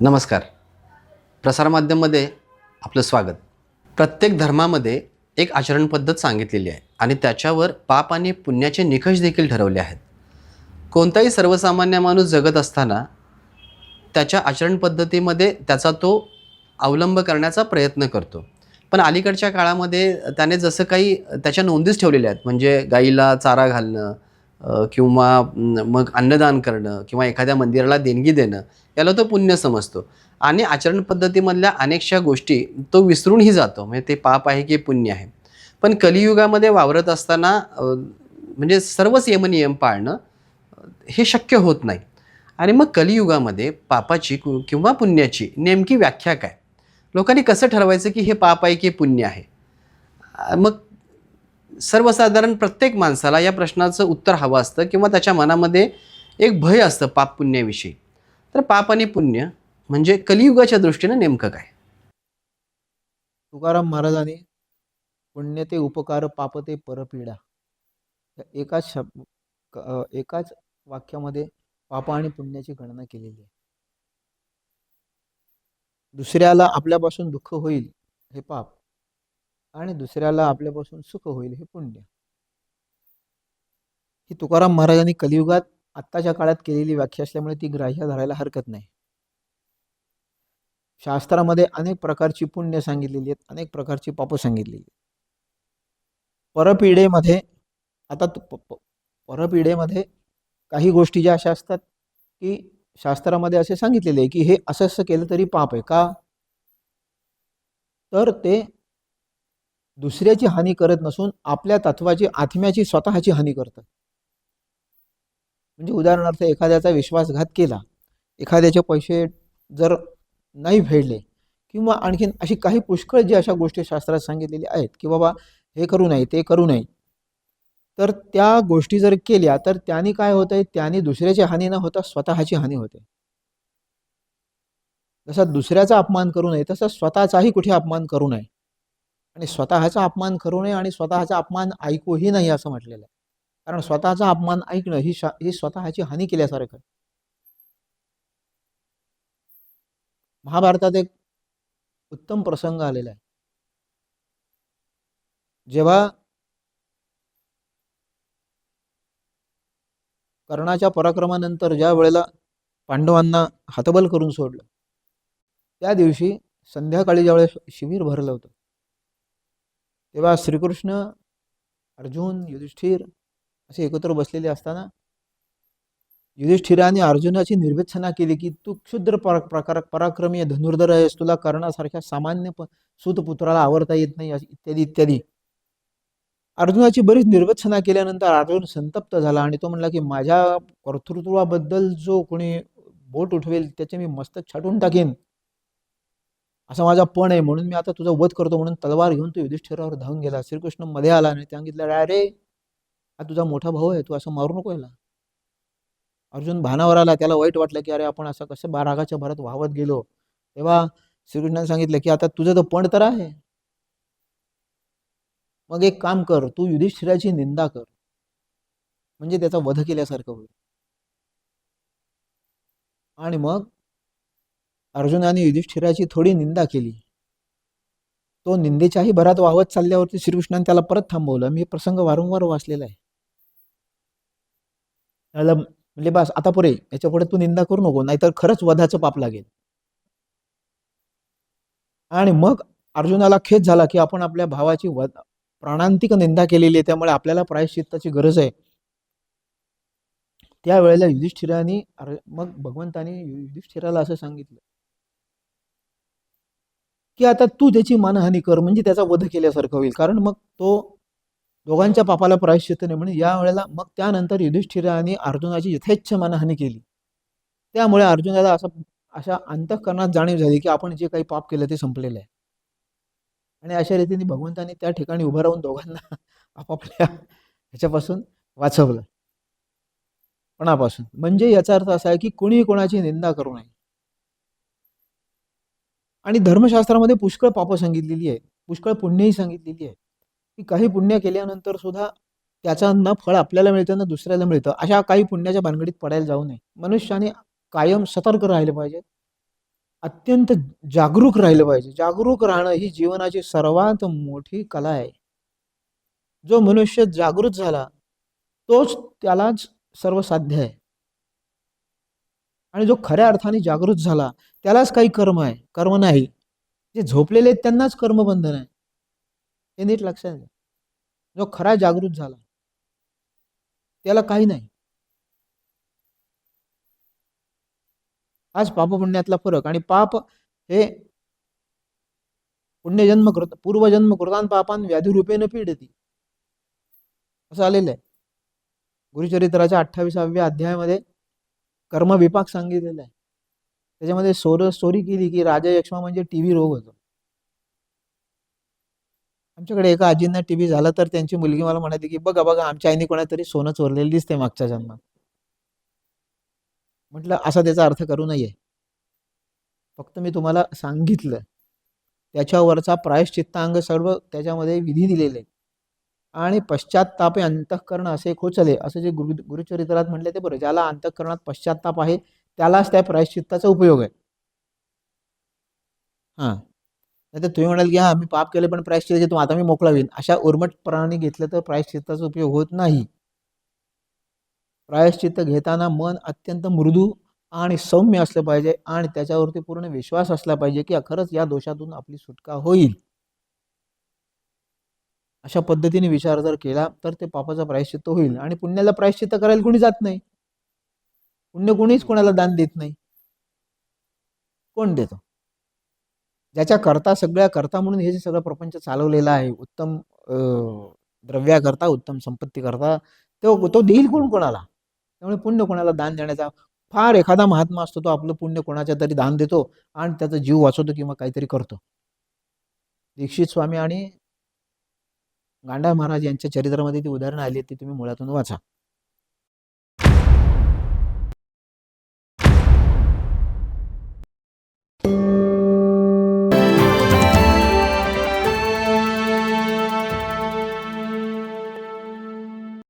नमस्कार. प्रसारमाध्यममध्ये आपलं स्वागत. प्रत्येक धर्मामध्ये एक आचरण पद्धत सांगितलेली आहे आणि त्याच्यावर पाप आणि पुण्याचे निकष देखील ठरवले आहेत. कोणताही सर्वसामान्य माणूस जगत असताना त्याच्या आचरण पद्धतीमध्ये त्याचा तो अवलंब करण्याचा प्रयत्न करतो. पण अलीकडच्या काळामध्ये त्याने जसं काही त्याच्या नोंदीच ठेवलेल्या आहेत. म्हणजे गाईला चारा घालणं किंवा मग अन्नदान करणं किंवा एखाद्या मंदिराला देणगी देणं याला तो पुण्य समजतो. आणि आचरण पद्धतीमधल्या अनेकशा गोष्टी तो विसरूनही जातो. म्हणजे ते पाप आहे की पुण्य आहे. पण कलियुगामध्ये वावरत असताना म्हणजे सर्वच यमनियम पाळणं हे शक्य होत नाही. आणि मग कलियुगामध्ये पापाची कु- किंवा पुण्याची नेमकी व्याख्या काय? लोकांनी कसं ठरवायचं की हे पाप आहे की पुण्य आहे? मग सर्वसाधारण प्रत्येक माणसाला या प्रश्नाचं उत्तर हवं असतं किंवा त्याच्या मनामध्ये एक भय असतं पाप पुण्याविषयी. तर पाप आणि पुण्य म्हणजे कलियुगाच्या दृष्टीनं नेमकं काय? तुकाराम महाराजांनी पुण्य ते उपकार पाप ते परपीडा एकाच शब्द एकाच वाक्यामध्ये पाप आणि पुण्याची गणना केलेली आहे. दुसऱ्याला आपल्यापासून दुःख होईल हे पाप. आणि दुसऱ्याला आपल्यापासून सुख होईल हे पुण्य. ही तुकाराम महाराजांनी कलियुगात आत्ताच्या काळात केलेली व्याख्या असल्यामुळे ती ग्राह्य धरायला हरकत नाही. शास्त्रामध्ये अनेक प्रकारची पुण्य सांगितलेली आहेत अनेक प्रकारची पाप सांगितलेली आहेत. परपिढेमध्ये आता परपिढेमध्ये काही गोष्टी ज्या अशा असतात की शास्त्रामध्ये असे सांगितलेले आहे की हे असं असं केलं तरी पाप आहे का? तर ते दुसऱ्याची हानी करत नसून आपल्या तत्वाची आत्म्याची स्वतःची हानी करतं म्हणजे उदाहरणार्थ एखाद्याचा विश्वासघात केला एखाद्याचे पैसे जर नाही फेडले किंवा आणखीन अशी काही पुष्कळ जी अशा गोष्टी शास्त्रात सांगितलेल्या आहेत की बाबा हे करू नये ते करू नये. तर त्या गोष्टी जर केल्या तर त्यांनी काय होतं आहे त्यांनी दुसऱ्याची हानी न होता स्वतःची हानी होते. जसा दुसऱ्याचा अपमान करू नये तसा स्वतःचाही कुठे अपमान करू नये. आणि स्वतःचा अपमान करू नये आणि स्वतःचा अपमान ऐकूही नाही असं म्हटलेलं आहे. कारण स्वतःचा अपमान ऐकणं ही शा ही स्वतःची हानी केल्यासारखं महाभारतात एक उत्तम प्रसंग आलेला आहे. जेव्हा कर्णाच्या पराक्रमानंतर ज्या वेळेला पांडवांना हतबल करून सोडलं त्या दिवशी संध्याकाळी ज्यावेळेस शिबिर भरलं होतं तेव्हा श्रीकृष्ण अर्जुन युधिष्ठिर असे एकत्र बसलेले असताना युधिष्ठिराने अर्जुनाची निर्वेचना केली की तू क्षुद्र पर प्रकार पराक्रमी धनुर्धर आहेस तुला कर्णासारख्या सामान्य प सुतपुत्राला आवडता येत नाही अशी इत्यादी इत्यादी. अर्जुनाची बरीच निर्वेचना केल्यानंतर अर्जुन संतप्त झाला आणि तो म्हणला की माझ्या कर्तृत्वाबद्दल जो कोणी बोट उठवेल त्याचे मी मस्तक छाटून टाकेन. असा माझा पण आहे. म्हणून मी आता तुझा वध करतो म्हणून तलवार घेऊन तो युधिष्ठिरावर धावून गेला. श्रीकृष्णमध्ये आला आणि सांगितलं अरे हा तुझा मोठा भाऊ आहे. तू असं मारू नको याला. अर्जुन भानावर आला. त्याला वाईट वाटलं की अरे आपण असं कसं बा रागाच्या भरात वाहवत गेलो? तेव्हा श्रीकृष्णाने सांगितलं की आता तुझं तर पण तर आहे. मग एक काम कर. तू युधिष्ठिराची निंदा कर. म्हणजे त्याचा वध केल्यासारखं होईल. आणि मग अर्जुनाने युधिष्ठिराची थोडी निंदा केली. तो निंदेच्याही भरात वाहत चालल्यावरती श्रीकृष्णाने त्याला परत थांबवलं. मी प्रसंग वारंवार वाचलेला आहे. त्याला म्हणजे बस आता पुरे याच्यापुढे तू निंदा करू नको नाहीतर खरंच वधाचं पाप लागेल. आणि मग अर्जुनाला खेद झाला की आपण आपल्या भावाची वध प्राणांतिक निंदा केलेली आहे त्यामुळे आपल्याला प्रायश्चित्ताची गरज आहे. त्यावेळेला युधिष्ठिराने अर- मग भगवंताने युधिष्ठिराला असं सांगितलं की आता तू त्याची मानहानी कर म्हणजे त्याचा वध केल्यासारखं होईल. कारण मग तो दोघांच्या पापाला प्रायश्चित नाही म्हणून या वेळेला मग त्यानंतर युधिष्ठिराने अर्जुनाची यथेच्छ मानहानी केली. त्यामुळे अर्जुनाला असं अशा अंतःकरणात जाणीव झाली की आपण जे काही पाप केलं ते संपलेलं आहे. आणि अशा रीतीने भगवंताने त्या ठिकाणी उभं राहून दोघांना आपापल्या ह्याच्यापासून वाचवलं. पणापासून म्हणजे याचा अर्थ असा आहे की कोणी कोणाची निंदा करू नये. आणि धर्मशास्त्रामध्ये पुष्कळ पापं सांगितलेली आहे पुष्कळ पुण्यही सांगितलेली आहे की काही पुण्य केल्यानंतर सुद्धा त्याचा न फळ आपल्याला मिळतं ना दुसऱ्याला मिळतं. अशा काही पुण्याच्या भानगडीत पडायला जाऊ नये. मनुष्याने कायम सतर्क राहिलं पाहिजे. अत्यंत जागरूक राहिलं पाहिजे. जागरूक राहणं ही जीवनाची सर्वात मोठी कला आहे. जो मनुष्य जागृत झाला तोच त्यालाच सर्व साध्य आहे. आणि जो खऱ्या अर्थाने जागृत झाला त्यालाच काही कर्म आहे. कर्म नाही. जे झोपलेले आहेत त्यांनाच कर्मबंधन आहे. हे नीट लक्षात घ्या. जो खरा जागृत झाला त्याला काही नाही. आज पाप पुण्यातला फरक आणि पाप हे पुण्यजन्म कृत पूर्वजन्म कृतान पापान व्याधिरूपेण पीडती असं आलेलं आहे. गुरुचरित्राच्या अठ्ठावीसाव्या अध्यायामध्ये कर्मविपाक सांगितलेला आहे. त्याच्यामध्ये सोर स्टोरी केली की राजा यक्ष्मा म्हणजे टी व्ही रोग होतो. आमच्याकडे एका आजींना टी व्ही झाला तर त्यांची मुलगी मला म्हणाली की बघा बघा आमच्या आईने कोणातरी सोनं चोरलेलं दिसते मागच्या जन्मात. म्हटलं असा त्याचा अर्थ करू नये. फक्त मी तुम्हाला सांगितलं. त्याच्यावरचा प्रायश्चित्तांग सर्व त्याच्यामध्ये विधी दिलेले आणि पश्चात्तापे अंतःकरण असे खोचले. असं जे गुरु गुरुचरित्रात म्हटले ते बरं. ज्याला अंतःकरणात पश्चात्ताप आहे त्यालाच त्या प्रायश्चित्ताचा उपयोग आहे. हां. नाही तर तुम्ही म्हणाल की हां मी पाप केले पण प्रायश्चित्त घेतो. आता मी मोकळा होईल अशा उर्मटपणाने घेतलं तर प्रायश्चित्ताचा उपयोग होत नाही. प्रायश्चित्त घेताना मन अत्यंत मृदू आणि सौम्य असलं पाहिजे आणि त्याच्यावरती पूर्ण विश्वास असला पाहिजे की खरंच या दोषातून आपली सुटका होईल. अशा पद्धतीने विचार जर केला तर ते पापाचा प्रायश्चित्त होईल आणि पुण्याला प्रायश्चित्त करायला कोणी जात नाही. पुण्य कोणीच कोणाला दान देत नाही. कोण देतो? ज्याच्या करता सगळ्या करता म्हणून हे जे सगळं प्रपंच चालवलेलं आहे उत्तम द्रव्याकरता उत्तम संपत्ती करता तो तो देईल कोण कोणाला? त्यामुळे पुण्य कोणाला दान देण्याचा? फार एखादा महात्मा असतो तो आपलं पुण्य कोणाच्या तरी दान देतो आणि त्याचा जीव वाचवतो किंवा काहीतरी करतो. दीक्षित स्वामी आणि गांडा महाराज यांच्या चरित्रामध्ये ती उदाहरणं आली आहेत ती तुम्ही मुळातून वाचा.